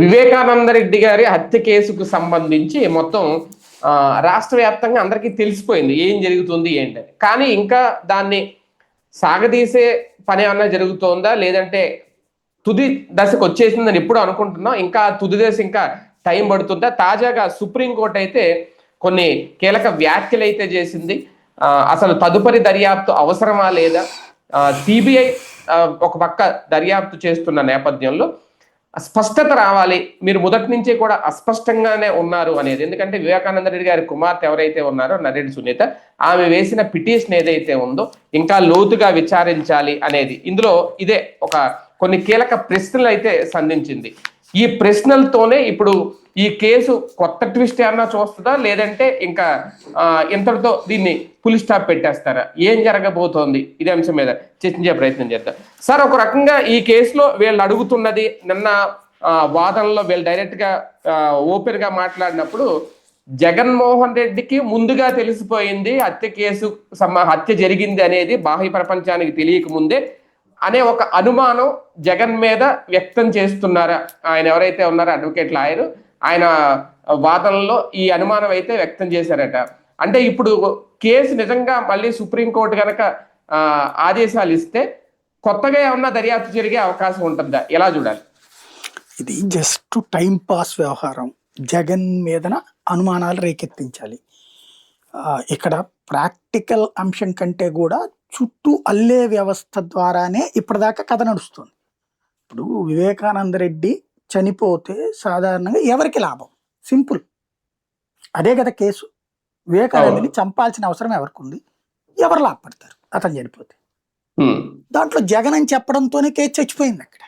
వివేకానంద రెడ్డి గారి హత్య కేసుకు సంబంధించి మొత్తం రాష్ట్ర వ్యాప్తంగా అందరికీ తెలిసిపోయింది. ఏం జరుగుతుంది ఏంటని కానీ ఇంకా దాన్ని సాగదీసే పని ఏమన్నా జరుగుతోందా? లేదంటే తుది దశకు వచ్చేసిందని ఎప్పుడు అనుకుంటున్నాం. ఇంకా తుది దశ ఇంకా టైం పడుతుందా? తాజాగా సుప్రీంకోర్టు అయితే కొన్ని కీలక వ్యాఖ్యలు అయితే చేసింది అసలు తదుపరి దర్యాప్తు అవసరమా లేదా? సిబిఐ ఒక పక్క దర్యాప్తు చేస్తున్న నేపథ్యంలో స్పష్టత రావాలి. మీరు మొదటి నుంచే కూడా అస్పష్టంగానే ఉన్నారు అనేది. ఎందుకంటే వివేకానంద రెడ్డి గారి కుమార్తె ఎవరైతే ఉన్నారో నరేడి సునీత ఆమె వేసిన పిటిషన్ ఏదైతే ఉందో ఇంకా లోతుగా విచారించాలి అనేది. ఇందులో ఇదే ఒక కొన్ని కీలక ప్రశ్నలు అయితే సంధించింది. ఈ ప్రశ్నలతోనే ఇప్పుడు ఈ కేసు కొత్త ట్విస్ట్ ఏమన్నా చూస్తుందా? లేదంటే ఇంకా ఇంతటితో దీన్ని పులి స్టాప్ పెట్టేస్తారా? ఏం జరగబోతోంది? ఇదే అంశం మీద చర్చించే ప్రయత్నం చేద్దాం. సార్ ఒక రకంగా ఈ కేసులో వీళ్ళు అడుగుతున్నది నిన్న వాదనలో వీళ్ళు డైరెక్ట్గా ఓపెన్గా మాట్లాడినప్పుడు జగన్మోహన్ రెడ్డికి ముందుగా తెలిసిపోయింది హత్య కేసు సమ హత్య జరిగింది అనేది బాహ్య ప్రపంచానికి తెలియక ముందే అనే ఒక అనుమానం జగన్ మీద వ్యక్తం చేస్తున్నారా? ఆయన ఎవరైతే ఉన్నారో అడ్వకేట్ లాయరు ఆయన వాదనలో ఈ అనుమానం అయితే వ్యక్తం చేశారట. అంటే ఇప్పుడు కేసు నిజంగా మళ్ళీ సుప్రీంకోర్టు కనుక ఆదేశాలు ఇస్తే కొత్తగా ఏమన్నా దర్యాప్తు జరిగే అవకాశం ఉంటుందా? ఎలా చూడాలి? ఇది జస్ట్ టైం పాస్ వ్యవహారం. జగన్ మీదన అనుమానాలు రేకెత్తించాలి. ఇక్కడ ప్రాక్టికల్ అంశం కంటే కూడా చుట్టూ అల్లే వ్యవస్థ ద్వారానే ఇప్పటిదాకా కథ నడుస్తుంది. ఇప్పుడు వివేకానంద రెడ్డి చనిపోతే సాధారణంగా ఎవరికి లాభం? సింపుల్. అదే కదా కేసు. వివేకానందని చంపాల్సిన అవసరం ఎవరికి ఉంది ఎవరు లాభపడతారు? అతను చనిపోతే. దాంట్లో జగన్ అని చెప్పడంతోనే కేసు చచ్చిపోయింది అక్కడ.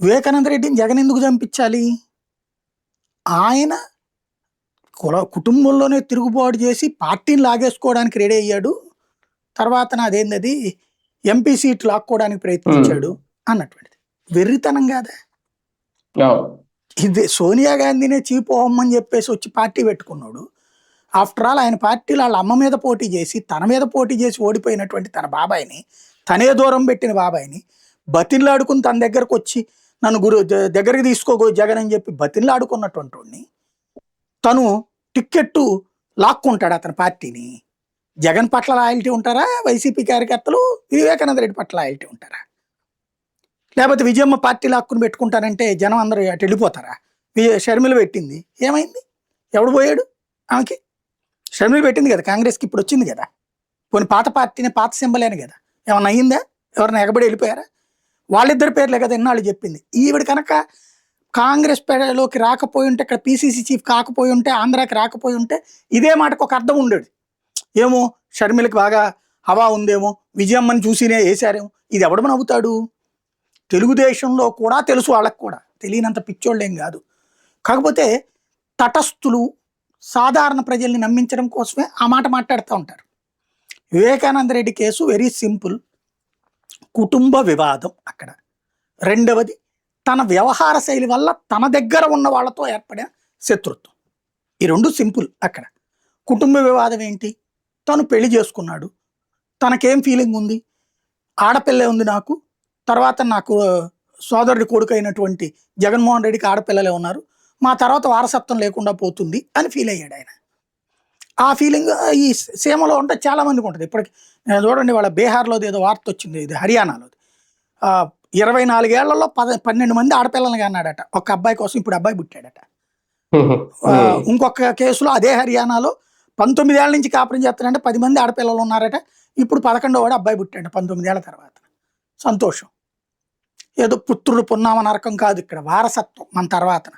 వివేకానంద రెడ్డిని జగన్ ఎందుకు చంపించాలి? ఆయన కుల కుటుంబంలోనే తిరుగుబాటు చేసి పార్టీని లాగేసుకోవడానికి రెడీ అయ్యాడు. తర్వాత అదేంది ఎంపీ సీట్ లాక్కోవడానికి ప్రయత్నించాడు అన్నటువంటిది వెర్రితనం కాదా. ఇది సోనియా గాంధీనే చీపోహమ్మని చెప్పేసి వచ్చి పార్టీ పెట్టుకున్నాడు. ఆఫ్టర్ ఆల్ ఆయన పార్టీలో వాళ్ళ అమ్మ మీద పోటీ చేసి తన మీద పోటీ చేసి ఓడిపోయినటువంటి తన బాబాయిని తనే దూరం పెట్టిన బాబాయిని బతిన్లాడుకుని తన దగ్గరకు వచ్చి నన్ను గురు దగ్గరికి తీసుకోగో జగన్ అని చెప్పి బతిన్లాడుకున్నటువంటి వాడిని తను టిక్కెట్టు లాక్కుంటాడు అతని పార్టీని. జగన్ పట్ల లాయల్టీ ఉంటారా? వైసీపీ కార్యకర్తలు వివేకానంద రెడ్డి పట్ల లాయల్టీ ఉంటారా? లేకపోతే విజయమ్మ పార్టీలో హక్కును పెట్టుకుంటానంటే జనం అందరూ అటు వెళ్ళిపోతారా? షర్మిల పెట్టింది. ఏమైంది? ఎవడు పోయాడు? ఆమెకి? షర్మిల పెట్టింది కదా కాంగ్రెస్కి ఇప్పుడు వచ్చింది కదా. పోనీ పాత పార్టీని పాత సింబలేను కదా? ఏమన్నా అయ్యిందా? ఎవరైనా ఎగబడి వెళ్ళిపోయారా? వాళ్ళిద్దరి పేర్లే కదా ఎన్నాళ్ళు చెప్పింది. ఈవిడ కనుక కాంగ్రెస్ పేడలోకి రాకపోయి ఉంటే ఇక్కడ పీసీసీ చీఫ్ కాకపోయి ఉంటే ఆంధ్రాకి రాకపోయి ఉంటే ఇదే మాటకు ఒక అర్థం ఉండేది. ఏమో షర్మిలకి బాగా హవా ఉందేమో విజయమ్మని చూసినే వేశారేమో. ఇది ఎవడు అవుతాడు తెలుగుదేశంలో కూడా తెలుసు వాళ్ళకు కూడా. తెలియనంత పిచ్చోళ్ళేం కాదు. కాకపోతే తటస్థులు సాధారణ ప్రజల్ని నమ్మించడం కోసమే ఆ మాట మాట్లాడుతూ ఉంటారు. Vivekananda Reddy case very simple. కుటుంబ వివాదం అక్కడ. రెండవది తన వ్యవహార శైలి వల్ల తన దగ్గర ఉన్న వాళ్ళతో ఏర్పడిన శత్రుత్వం. ఈ రెండు సింపుల్ అక్కడ. కుటుంబ వివాదం ఏంటి? తను పెళ్ళి చేసుకున్నాడు. తనకేం ఫీలింగ్ ఉంది? ఆడపిల్ల ఉంది నాకు. తర్వాత నాకు సోదరుడి కొడుకు అయినటువంటి జగన్మోహన్ రెడ్డికి ఆడపిల్లలే ఉన్నారు. మా తర్వాత వారసత్వం లేకుండా పోతుంది అని ఫీల్ అయ్యాడు ఆయన. ఆ ఫీలింగ్ ఈ సీమలో ఉంటే చాలా మందికి ఉంటుంది. ఇప్పటికి నేను చూడండి వాళ్ళ బీహార్లోది ఏదో వార్త వచ్చింది ఇది హర్యానాలోది. ఆ, ఇరవై నాలుగేళ్ళలో పద పన్నెండు మంది ఆడపిల్లలకి అన్నాడట ఒక అబ్బాయి కోసం ఇప్పుడు అబ్బాయి పుట్టాడట. ఇంకొక కేసులో అదే హర్యానాలో పంతొమ్మిది ఏళ్ళ నుంచి కాపురం చేస్తానంటే పది మంది ఆడపిల్లలు ఉన్నారట. ఇప్పుడు పదకొండో వాడు అబ్బాయి పుట్టాడు పంతొమ్మిది ఏళ్ళ తర్వాత. సంతోషం. ఏదో పుత్రుడు పున్నామ నరకం కాదు ఇక్కడ వారసత్వం మన తర్వాత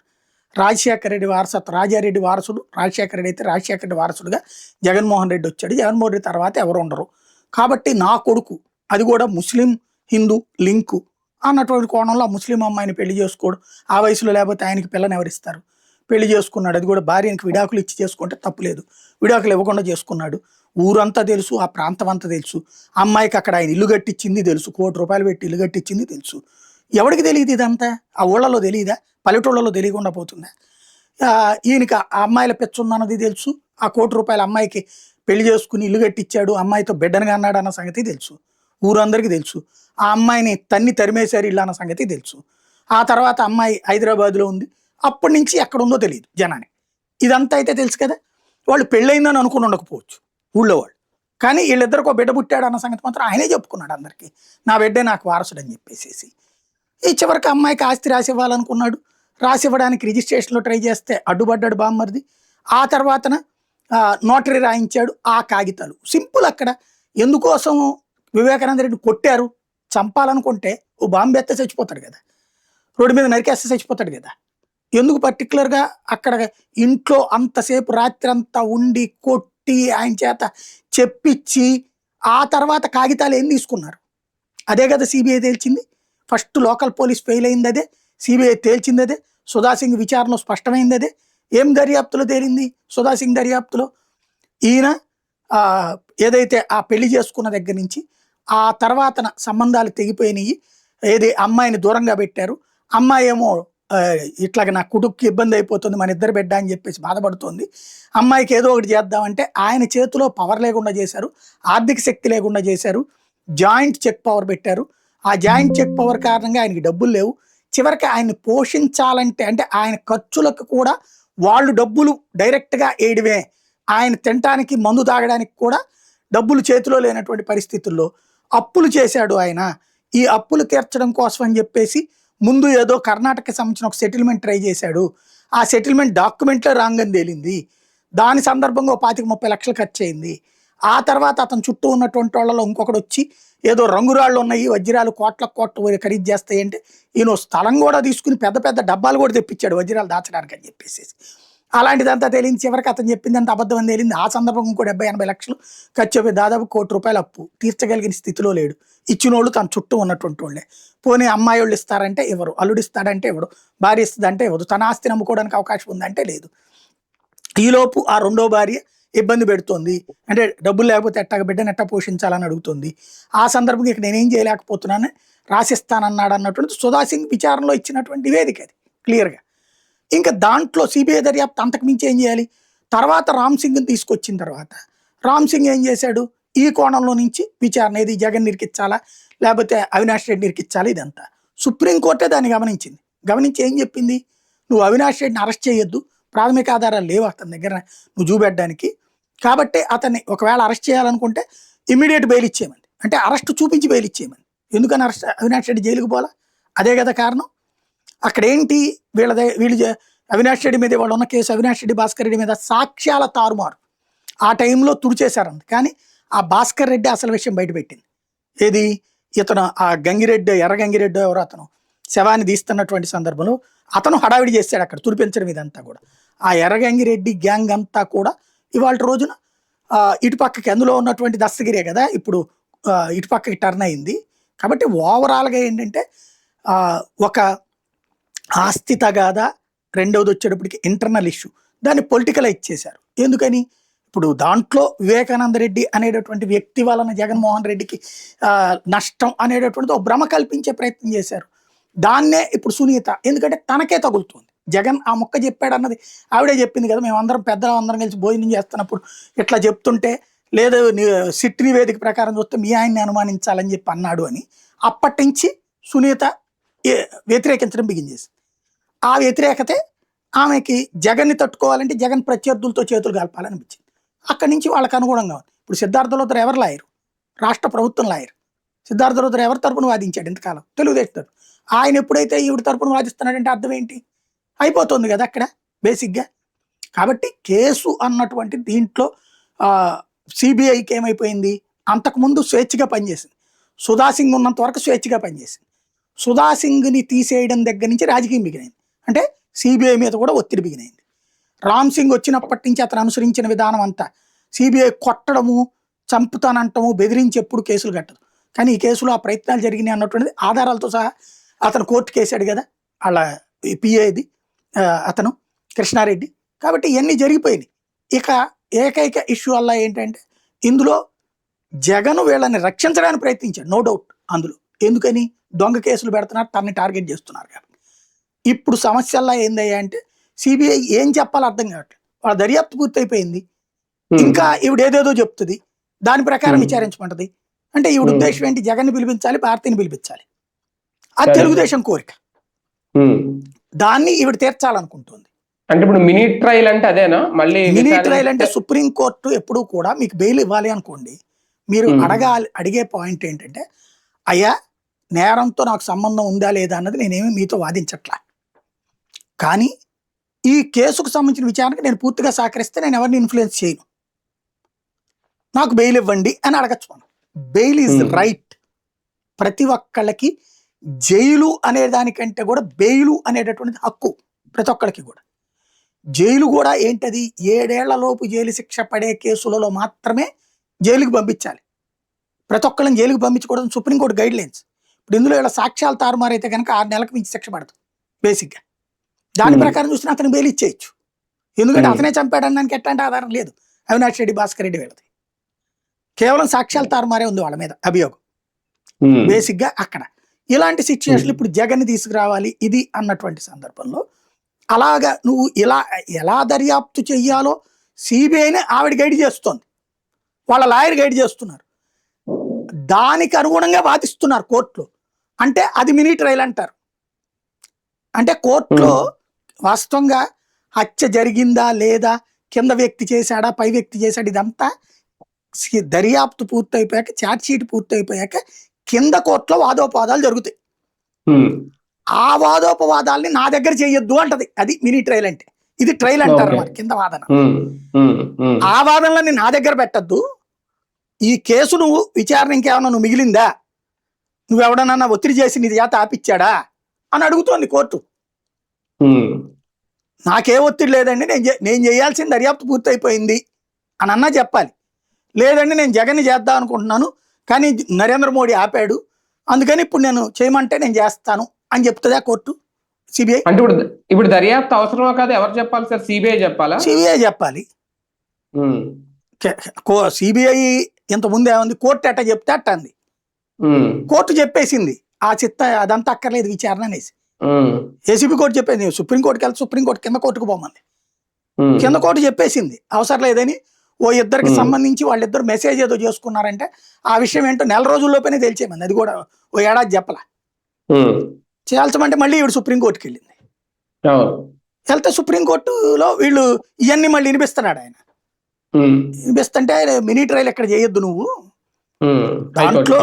రాజశేఖర రెడ్డి వారసత్వం రాజారెడ్డి వారసుడు రాజశేఖర రెడ్డి అయితే రాజశేఖర రెడ్డి వారసుడుగా జగన్మోహన్ రెడ్డి వచ్చాడు. జగన్మోహన్ రెడ్డి తర్వాత ఎవరు ఉండరు. కాబట్టి నా కొడుకు అది కూడా ముస్లిం హిందూ లింకు అన్నటువంటి కోణంలో ముస్లిం అమ్మాయిని పెళ్ళి చేసుకోడు. ఆ వయసులో లేకపోతే ఆయనకి పిల్లని ఎవరిస్తారు పెళ్ళి చేసుకున్నాడు. అది కూడా భార్యనికి విడాకులు ఇచ్చి చేసుకుంటే తప్పులేదు విడాకులు ఇవ్వకుండా చేసుకున్నాడు. ఊరంతా తెలుసు ఆ ప్రాంతం అంతా తెలుసు. అమ్మాయికి అక్కడ ఆయన ఇల్లు కట్టించింది తెలుసు కోటి రూపాయలు పెట్టి ఇల్లు కట్టించింది తెలుసు. ఎవరికి తెలియదు ఇదంతా? ఆ ఊళ్ళలో తెలియదా? పల్లెటూళ్ళలో తెలియకుండా పోతుందా? ఈయనకి ఆ అమ్మాయిల పెచ్చ ఉందన్నది తెలుసు. ఆ కోటి రూపాయల అమ్మాయికి పెళ్ళి చేసుకుని ఇల్లు కట్టించాడు. అమ్మాయితో బిడ్డనిగా అన్నాడు అన్న సంగతి తెలుసు. ఊరందరికీ తెలుసు. ఆ అమ్మాయిని తన్ని తరిమేశారు ఇల్లు అన్న సంగతి తెలుసు. ఆ తర్వాత అమ్మాయి హైదరాబాద్లో ఉంది. అప్పటి నుంచి ఎక్కడ ఉందో తెలియదు జనాన్ని ఇదంతా అయితే తెలుసు కదా? వాళ్ళు పెళ్ళయిందని అనుకుని ఉండకపోవచ్చు. ఊళ్ళో వాళ్ళు. కానీ వీళ్ళిద్దరికి ఒక బిడ్డ పుట్టాడు అన్న సంగతి మాత్రం ఆయనే చెప్పుకున్నాడు అందరికీ. నా బిడ్డే నాకు వారసుడు అని చెప్పేసేసి. ఈ చివరికి అమ్మాయికి ఆస్తి రాసి ఇవ్వాలనుకున్నాడు రాసి ఇవ్వడానికి రిజిస్ట్రేషన్లో ట్రై చేస్తే అడ్డుపడ్డాడు బామ్మర్ది. ఆ తర్వాతన నోటరీ రాయించాడు ఆ కాగితాలు. సింపుల్ అక్కడ. ఎందుకోసం వివేకానంద రెడ్డి కొట్టారు? చంపాలనుకుంటే ఓ బాంబు ఎత్తే చచ్చిపోతాడు కదా. రోడ్డు మీద నరికేస్తే చచ్చిపోతాడు కదా. ఎందుకు పర్టికులర్గా అక్కడ ఇంట్లో అంతసేపు రాత్రి అంతా ఉండి కొట్టి ఆయన చేత చెప్పించి ఆ తర్వాత కాగితాలు ఏం తీసుకున్నారు? అదే కదా సిబిఐ తేల్చింది. ఫస్ట్ లోకల్ పోలీస్ ఫెయిల్ అయింది అదే సిబిఐ తేల్చింది అదే సుధా సింగ్ స్పష్టమైంది అదే ఏం దర్యాప్తులో తేలింది? సుధా సింగ్ దర్యాప్తులో ఈయన ఏదైతే ఆ పెళ్ళి చేసుకున్న దగ్గర నుంచి ఆ తర్వాతన సంబంధాలు తెగిపోయినాయి. ఏది అమ్మాయిని దూరంగా పెట్టారు. అమ్మాయి ఏమో ఇట్లాగ నా కుటుంబకి ఇబ్బంది అయిపోతుంది మన ఇద్దరు బిడ్డ అని చెప్పేసి బాధపడుతోంది. అమ్మాయికి ఏదో ఒకటి చేద్దామంటే ఆయన చేతిలో పవర్ లేకుండా చేశారు ఆర్థిక శక్తి లేకుండా చేశారు జాయింట్ చెక్ పవర్ పెట్టారు. ఆ జాయింట్ చెక్ పవర్ కారణంగా ఆయనకి డబ్బులు లేవు. చివరికి ఆయన్ని పోషించాలంటే అంటే ఆయన ఖర్చులకు కూడా వాళ్ళు డబ్బులు డైరెక్ట్గా వేయడమే ఆయన తినటానికి మందు తాగడానికి కూడా డబ్బులు చేతిలో లేనటువంటి పరిస్థితుల్లో అప్పులు చేశాడు ఆయన. ఈ అప్పులు తీర్చడం కోసం అని చెప్పేసి ముందు ఏదో కర్ణాటకకి సంబంధించిన ఒక సెటిల్మెంట్ ట్రై చేశాడు. ఆ సెటిల్మెంట్ డాక్యుమెంట్లో రాంగ్ అని తేలింది. దాని సందర్భంగా ఒక పాతిక ముప్పై లక్షలు ఖర్చు అయింది. ఆ తర్వాత అతను చుట్టూ ఉన్నటువంటి వాళ్ళలో ఇంకొకడు వచ్చి ఏదో రంగురాళ్ళు ఉన్నాయి వజ్రాలు కోట్ల కోట్ల ఖరీదు చేస్తాయి అంటే ఈయన స్థలం కూడా తీసుకుని పెద్ద పెద్ద డబ్బాలు కూడా తెప్పించాడు వజ్రాలు దాచడానికి అని చెప్పేసి అలాంటిదంతా తేలింది. చివరికి అతను చెప్పిందంత అబద్ధం అని తేలింది. ఆ సందర్భంగా ఇంకో డెబ్బై ఎనభై లక్షలు ఖర్చు అయిపోయి దాదాపు కోటి రూపాయల అప్పు. తీర్చగలిగిన స్థితిలో లేడు. ఇచ్చినోళ్ళు తన చుట్టూ ఉన్నటువంటి వాళ్ళే. పోనీ అమ్మాయి వాళ్ళు ఇస్తారంటే ఎవరు? అల్లుడు ఇస్తాడంటే ఎవడు భార్య ఇస్తుందంటే ఇవ్వదు తన ఆస్తి నమ్ముకోవడానికి అవకాశం ఉందంటే లేదు. ఈలోపు ఆ రెండో భార్య ఇబ్బంది పెడుతోంది. అంటే డబ్బులు లేకపోతే ఎట్టాగ బిడ్డను ఎట్టా పోషించాలని అడుగుతుంది. ఆ సందర్భంగా ఇక నేనేం చేయలేకపోతున్నాను? రాసిస్తానన్నాడు అన్నటువంటి సుధా సింగ్ విచారణలో ఇచ్చినటువంటి వేదిక అది. క్లియర్గా. ఇంకా దాంట్లో సిబిఐ దర్యాప్తు అంతకుమించి ఏం చేయాలి? తర్వాత రామ్ సింగ్ని తీసుకొచ్చిన తర్వాత. రామ్ సింగ్ ఏం చేశాడు? ఈ కోణంలో నుంచి విచారణ ఏది జగన్ నిరికించాలా? లేకపోతే అవినాష్ రెడ్డి నిరికించాలా? ఇదంతా. సుప్రీంకోర్టే దాన్ని గమనించింది. గమనించి ఏం చెప్పింది? నువ్వు అవినాష్ రెడ్డిని అరెస్ట్ చేయొద్దు. ప్రాథమిక ఆధారాలు లేవు అతని దగ్గర నువ్వు చూపెట్టడానికి. కాబట్టి అతన్ని ఒకవేళ అరెస్ట్ చేయాలనుకుంటే ఇమీడియట్ బెయిల్ ఇచ్చేయమంది అంటే అరెస్ట్ చూపించి బెయిల్ ఇచ్చేయమంది ఎందుకని అరెస్ట్ అవినాష్ రెడ్డి జైలుకు పోలా? అదే కదా కారణం. అక్కడ ఏంటి వీళ్ళదే వీళ్ళు అవినాష్ రెడ్డి మీద వాళ్ళు ఉన్న కేసు అవినాష్ రెడ్డి భాస్కర్ రెడ్డి మీద సాక్ష్యాల తారుమారు. ఆ టైంలో తుడిచేశారండి కానీ ఆ భాస్కర్ రెడ్డి అసలు విషయం బయటపెట్టింది. ఏది? ఇతను ఆ గంగిరెడ్డి ఎర్ర గంగిరెడ్డి ఎవరు అతను శవాన్ని తీస్తున్నటువంటి సందర్భంలో అతను హడావిడి చేశాడు అక్కడ తుడిపించడం ఇదంతా కూడా. ఆ ఎర్రగంగిరెడ్డి గ్యాంగ్ అంతా కూడా ఇవాళ రోజున ఇటుపక్కకి అందులో ఉన్నటువంటి దస్తగిరే కదా ఇప్పుడు ఇటుపక్కకి టర్న్ అయింది. కాబట్టి ఓవరాల్గా ఏంటంటే ఒక ఆస్తి తగాదా రెండవది వచ్చేటప్పటికి ఇంటర్నల్ ఇష్యూ దాన్ని పొలిటికలైజ్ చేశారు. ఎందుకని? ఇప్పుడు దాంట్లో వివేకానంద రెడ్డి అనేటటువంటి వ్యక్తి వలన జగన్మోహన్ రెడ్డికి నష్టం అనేటటువంటిది ఒక భ్రమ కల్పించే ప్రయత్నం చేశారు. దాన్నే ఇప్పుడు సునీత ఎందుకంటే తనకే తగులుతుంది. జగన్ ఆ మొక్క చెప్పాడు అన్నది ఆవిడే చెప్పింది కదా మేము అందరం పెద్దలు అందరం కలిసి భోజనం చేస్తున్నప్పుడు ఇట్లా చెప్తుంటే లేదు సిట్ నివేదిక ప్రకారం చూస్తే మీ ఆయన్ని అనుమానించాలని చెప్పి అన్నాడు అని. అప్పటి నుంచి సునీత వ్యతిరేకించడం బిగించేసి ఆ వ్యతిరేకతే ఆమెకి జగన్ని తట్టుకోవాలంటే జగన్ ప్రత్యర్థులతో చేతులు కలపాలనిపించింది. అక్కడి నుంచి వాళ్ళకి అనుగుణంగా ఉంది. ఇప్పుడు సిద్ధార్థ లోతర్ ఎవరు లాయరు? రాష్ట్ర ప్రభుత్వం లాయరు. సిద్ధార్థ లోతర్ ఎవరి తరపున వాదించాడు ఇంతకాలం? తెలుగుదేశం తరపున. ఆయన ఎప్పుడైతే ఈవిడ తరపున వాదిస్తున్నాడంటే అర్థం ఏంటి? అయిపోతుంది కదా అక్కడ బేసిక్గా. కాబట్టి కేసు అన్నటువంటి దీంట్లో సిబిఐకి ఏమైపోయింది? అంతకుముందు స్వేచ్ఛగా పనిచేసింది. సుధా సింగ్ ఉన్నంత వరకు స్వేచ్ఛగా పనిచేసింది. సుధాసింగ్ని తీసేయడం దగ్గర నుంచి రాజకీయం మిగిలింది అంటే సిబిఐ మీద కూడా ఒత్తిడి బిగినైంది. రామ్ సింగ్ వచ్చినప్పటి నుంచి అతను అనుసరించిన విధానం అంతా సిబిఐ కొట్టడము చంపుతానంటము బెదిరించి ఎప్పుడు కేసులు కట్టదు. కానీ ఈ కేసులో ఆ ప్రయత్నాలు జరిగినాయి అన్నటువంటిది ఆధారాలతో సహా అతను కోర్టు కేసాడు కదా అలా పిఏది అతను కృష్ణారెడ్డి. కాబట్టి ఇవన్నీ జరిగిపోయినాయి. ఇక ఏకైక ఇష్యూ వల్ల ఏంటంటే ఇందులో జగన్ వీళ్ళని రక్షించడానికి ప్రయత్నించాడు నో డౌట్ అందులో. ఎందుకని? దొంగ కేసులు పెడుతున్నారు తనని టార్గెట్ చేస్తున్నారు కదా. ఇప్పుడు సమస్యల్లో ఏందయ్యా అంటే సిబిఐ ఏం చెప్పాలో అర్థం కావట్లేదు వాళ్ళ దర్యాప్తు పూర్తయిపోయింది. ఇంకా ఈవిడ ఏదేదో చెప్తుంది. దాని ప్రకారం. విచారించమంటది. అంటే ఈవిడ. ఉద్దేశం ఏంటి? జగన్ పిలిపించాలి భారతిని పిలిపించాలి. అది. తెలుగుదేశం కోరిక. దాన్ని ఈవిడ తీర్చాలనుకుంటుంది. అంటే ఇప్పుడు మినీ ట్రయల్ అంటే అదేనా? మళ్ళీ మినీ ట్రయల్ అంటే సుప్రీం కోర్టు ఎప్పుడూ కూడా మీకు బెయిల్ ఇవ్వాలి అనుకోండి. మీరు. అడగాలి అడిగే పాయింట్ ఏంటంటే అయ్యా నేరంతో నాకు సంబంధం ఉందా లేదా అన్నది నేనేమి మీతో వాదించట్లా. కానీ ఈ కేసుకు సంబంధించిన విచారణకు నేను పూర్తిగా సహకరిస్తే నేను ఎవరిని ఇన్ఫ్లుయెన్స్ చేయను. నాకు బెయిల్ ఇవ్వండి అని అడగచ్చు మనం. Bail is. రైట్ ప్రతి ఒక్కళ్ళకి జైలు అనే దానికంటే కూడా బెయిలు అనేటటువంటిది హక్కు ప్రతి ఒక్కళ్ళకి కూడా. జైలు కూడా ఏంటది? ఏడేళ్ళ లోపు జైలు శిక్ష పడే కేసులలో మాత్రమే జైలుకి పంపించాలి. ప్రతి ఒక్కళ్ళని జైలుకి పంపించకూడదు సుప్రీంకోర్టు గైడ్ లైన్స్ ఇప్పుడు ఇందులో ఇలా సాక్ష్యాలు తారుమారైతే కనుక ఆరు నెలలకు మించి శిక్ష పడదు బేసిక్గా దాని. ప్రకారం చూసిన అతను బెయిల్ ఇచ్చేయచ్చు. ఎందుకంటే. అతనే చంపాడనడానికి ఎట్లాంటి ఆధారం లేదు. అవినాష్ రెడ్డి భాస్కర్ రెడ్డి వీళ్ళది. కేవలం సాక్ష్యాలు తారుమారే ఉంది వాళ్ళ మీద అభియోగం. బేసిక్గా అక్కడ. ఇలాంటి సిచ్యుయేషన్ ఇప్పుడు జగన్ తీసుకురావాలి ఇది అన్నటువంటి సందర్భంలో అలాగా నువ్వు ఇలా ఎలా దర్యాప్తు చెయ్యాలో సిబిఐనే ఆవిడ గైడ్ చేస్తోంది. వాళ్ళ లాయర్ గైడ్ చేస్తున్నారు. దానికి అనుగుణంగా వాదిస్తున్నారు కోర్టులో. అంటే అది మినీ ట్రయల్ అంటారు. అంటే కోర్టులో వాస్తవంగా హత్య జరిగిందా లేదా కింద వ్యక్తి చేశాడా పై వ్యక్తి చేశాడు ఇదంతా దర్యాప్తు పూర్తయిపోయాక ఛార్జ్ షీట్ పూర్తయిపోయాక కింద కోర్టులో వాదోపవాదాలు జరుగుతాయి. ఆ వాదోపవాదాల్ని నా దగ్గర చేయొద్దు అంటది. అది మినీ ట్రయల్ అంటే. ఇది ట్రయల్ అంటారు కింద వాదన. ఆ వాదనలని నా దగ్గర పెట్టద్దు. ఈ కేసు నువ్వు విచారణ ఇంకేమన్నా నువ్వు మిగిలిందా? నువ్వెవడనన్నా ఒత్తిడి చేసి నీ చేత ఆపిచ్చాడా? అని అడుగుతోంది కోర్టు. నాకే ఒత్తిడి లేదండి. నేను నేను చేయాల్సిన దర్యాప్తు పూర్తయిపోయింది అని అన్నా చెప్పాలి. లేదండి నేను జగన్ చేద్దాం అనుకుంటున్నాను కానీ నరేంద్ర మోడీ ఆపాడు. అందుకని ఇప్పుడు నేను చేయమంటే నేను చేస్తాను అని చెప్తుందా కోర్టు? సిబిఐ? అంటే ఇప్పుడు ఇప్పుడు దర్యాప్తు అవసరమా కాదు ఎవరు చెప్పాలి సార్? సిబిఐ చెప్పాలా? సిబిఐ చెప్పాలి. సిబిఐ ఇంత ముందు ఏముంది? కోర్టు ఎట్ట చెప్తే అట్ట అంది. కోర్టు చెప్పేసింది. ఆ చిత్త అదంతా అక్కర్లేదు విచారణ అనేసి. ఏసీబీ కోర్టు చెప్పేది సుప్రీం కోర్టుకి వెళ్తే సుప్రీం కోర్టు కింద కోర్టుకు పోమంది. కింద కోర్టు చెప్పేసింది అవసరం లేదని ఓ ఇద్దరికి. సంబంధించి వాళ్ళిద్దరు మెసేజ్ ఏదో చేసుకున్నారంటే ఆ విషయం ఏంటో నెల రోజుల్లోపనే తెలిసేమంది అది కూడా ఓ ఏడాది చెప్పల. చేయాల్సమంటే మళ్ళీ ఈవిడ సుప్రీం కోర్టుకి వెళ్ళింది వెళ్తే సుప్రీం కోర్టులో వీళ్ళు ఇవన్నీ మళ్ళీ వినిపిస్తున్నాడు ఆయన. వినిపిస్తుంటే మినీ ట్రయల్ ఎక్కడ చేయొద్దు నువ్వు. దాంట్లో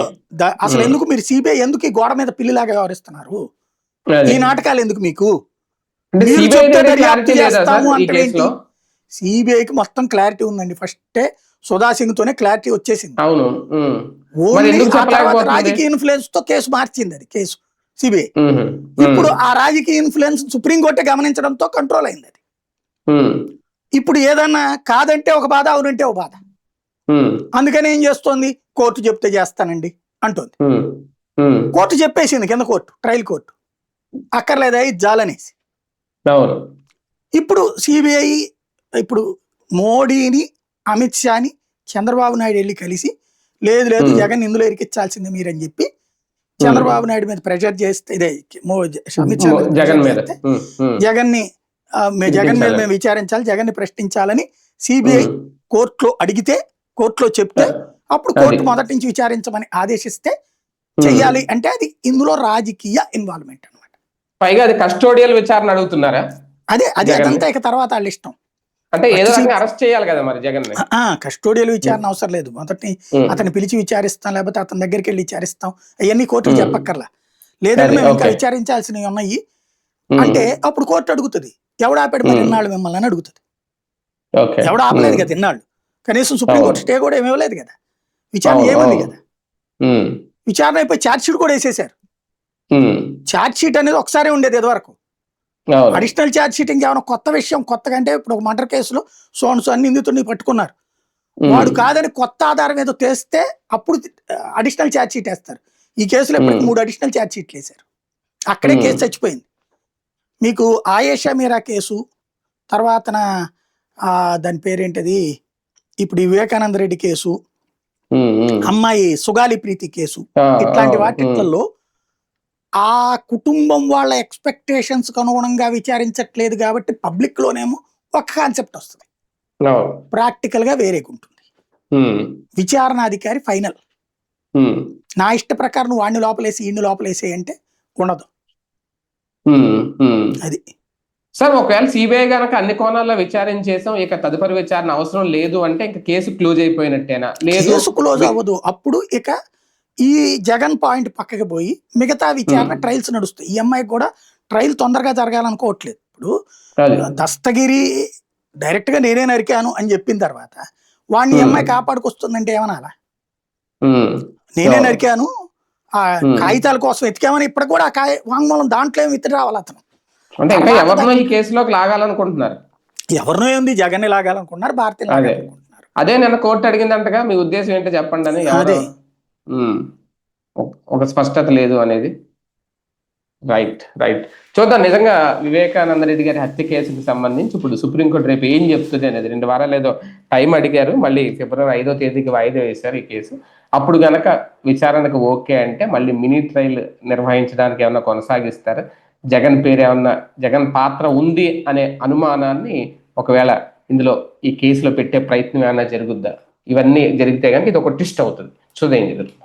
అసలు. ఎందుకు మీరు సిబిఐ ఎందుకు ఈ గోడ మీద పిల్లిలాగా వ్యవహరిస్తున్నారు. ఈ నాటకాలు ఎందుకు మీకు? సిబిఐకి మొత్తం క్లారిటీ ఉందండి. ఫస్టే సుధా సింగ్ తోనే క్లారిటీ వచ్చేసింది. అవును? రాజకీయ ఇన్ఫ్లుయెన్స్తో కేసు మార్చింది అది కేసు. సిబిఐ. ఇప్పుడు ఆ రాజకీయ ఇన్ఫ్లుయెన్స్ సుప్రీంకోర్టే గమనించడంతో కంట్రోల్ అయింది అది. ఇప్పుడు ఏదన్నా కాదంటే ఒక బాధ అవునంటే ఒక బాధ. అందుకని ఏం చేస్తోంది? కోర్టు చెప్తే చేస్తానండి అంటుంది. కోర్టు చెప్పేసింది కింద కోర్టు ట్రయల్ కోర్టు. అక్కర్లేదా జాలనేసి అవును ఇప్పుడు సిబిఐ ఇప్పుడు మోడీని అమిత్ షాని చంద్రబాబు నాయుడు వెళ్ళి కలిసి లేదు లేదు. జగన్ ఇందులో ఇరికించాల్సిందే మీరని చెప్పి చంద్రబాబు నాయుడు మీద ప్రెషర్ చేస్తే ఇదే అమిత్ షా జగన్ మీద. జగన్ని జగన్ మీద. మేము విచారించాలి జగన్ని ప్రశ్నించాలని సిబిఐ. కోర్టులో అడిగితే కోర్టులో చెప్తే అప్పుడు. కోర్టు మొదటి నుంచి విచారించమని ఆదేశిస్తే చెయ్యాలి అంటే అది ఇందులో రాజకీయ ఇన్వాల్వ్మెంట్ పైగా అది కస్టోడియల్ విచారణ అడుగుతున్నారా? అదే అది? అదంతా ఇక తర్వాత వాళ్ళ ఇష్టం. అంటే ఏదో అరెస్ట్ చేయాలి కదా మరి జగన్ కస్టోడియల్ విచారణ అవసరం లేదు. మొదటి అతన్ని పిలిచి విచారిస్తాం లేకపోతే అతని దగ్గరికి వెళ్ళి విచారిస్తాం. అవన్నీ కోర్టుకు. చెప్పక్కర్లా. లేదంటే మేము ఇంకా. విచారించాల్సినవి ఉన్నాయి. అంటే అప్పుడు కోర్టు అడుగుతుంది. ఎవడు ఆపాడు మరి. ఇన్నాళ్ళు మిమ్మల్ని అని అడుగుతుంది. ఎవడు ఆపలేదు కదా ఇన్నాళ్ళు. కనీసం సుప్రీంకోర్టు. స్టే కూడా ఏమి ఇవ్వలేదు కదా. విచారణ ఏముంది. కదా. విచారణ అయిపోయి ఛార్జ్ షీట్ కూడా వేసేసారు ఛార్జ్ షీట్ అనేది ఒకసారి ఉండేది ఇదివరకు. అడిషనల్ ఛార్జ్ షీట్ ఇంకేమైనా కొత్త విషయం కొత్తగా అంటే ఇప్పుడు ఒక మర్డర్ కేసులో సోన్స్ అన్ని నిందితుడిని పట్టుకున్నారు. వాడు కాదని కొత్త ఆధారం ఏదో తెస్తే అప్పుడు అడిషనల్ ఛార్జ్ షీట్ వేస్తారు. ఈ కేసులో ఇప్పటికి. మూడు అడిషనల్ ఛార్జ్ షీట్లు వేశారు. అక్కడే. కేసు చచ్చిపోయింది. మీకు ఆయేషా మీరా కేసు తర్వాత దాని పేరేంటది? ఇప్పుడు ఈ వివేకానంద రెడ్డి కేసు. అమ్మాయి సుగాలి ప్రీతి కేసు ఇట్లాంటి వాటిల్లో ఆ కుటుంబం వాళ్ళ ఎక్స్పెక్టేషన్స్కు అనుగుణంగా విచారించట్లేదు కాబట్టి పబ్లిక్ లోనేమో ఒక కాన్సెప్ట్ వస్తుంది. ఉమ్. అవును. ప్రాక్టికల్గా వేరేగా ఉంటుంది. ఉమ్, విచారణాధికారి ఫైనల్ ఉమ్. నా ఇష్ట ప్రకారం నువ్వు వాడిని లోపలేసి ఈయన్ని లోపలేసి అంటే ఉండదు. ఉమ్. అది. సార్ ఒకవేళ సిబిఐ గనక అన్ని కోణాల్లో విచారణ చేసాం ఇక తదుపరి విచారణ అవసరం లేదు అంటే ఇంకా కేసు క్లోజ్ అయిపోయినట్టేనా? లేదు. కేసు క్లోజ్ అవ్వదు. అప్పుడు ఇక ఈ జగన్ పాయింట్ పక్కకి పోయి మిగతా విచారణ. ట్రయల్స్ నడుస్తాయి ఈ అమ్మాయికి కూడా ట్రయల్ తొందరగా జరగాలనుకోవట్లేదు ఇప్పుడు. దస్తగిరి డైరెక్ట్గా నేనే నరికాను అని చెప్పిన తర్వాత వాడిని. అమ్మాయి కాపాడుకొస్తుందంటే ఏమనాలా నేనే నరికాను ఆ. కాగితాల కోసం ఎతికామని ఇప్పుడు కూడా ఆ కాయ వాంగ్మూలం దాంట్లో ఏమి ఇతడు రావాలి అతను కేసులోకి లాగాలనుకుంటున్నారు ఎవరినో ఏంది జగన్ లాగాలనుకుంటున్నారు భారతీయ అదే. నిన్న కోర్టు అడిగిందంటగా మీ ఉద్దేశం ఏంటో చెప్పండి అని అదే. ఒక- ఒక స్పష్టత లేదు అనేది రైట్ రైట్. చూద్దాం నిజంగా వివేకానంద రెడ్డి గారి హత్య కేసుకి సంబంధించి ఇప్పుడు సుప్రీంకోర్టు రేపు ఏం చెప్తుంది అనేది రెండు వారాలు ఏదో టైం అడిగారు మళ్ళీ ఫిబ్రవరి ఐదో తేదీకి వాయిదా వేశారు ఈ కేసు. అప్పుడు గనక విచారణకు ఓకే అంటే మళ్ళీ మినీ ట్రయల్ నిర్వహించడానికి ఏమన్నా కొనసాగిస్తారు? జగన్ పేరు ఏమన్నా జగన్ పాత్ర ఉంది అనే అనుమానాన్ని ఒకవేళ ఇందులో ఈ కేసులో పెట్టే ప్రయత్నం ఏమైనా జరుగుద్దా? ఇవన్నీ జరిగితే కనుక ఇది ఒక ట్విస్ట్ అవుతుంది. చూద్దాం ఏం జరుగుతుంది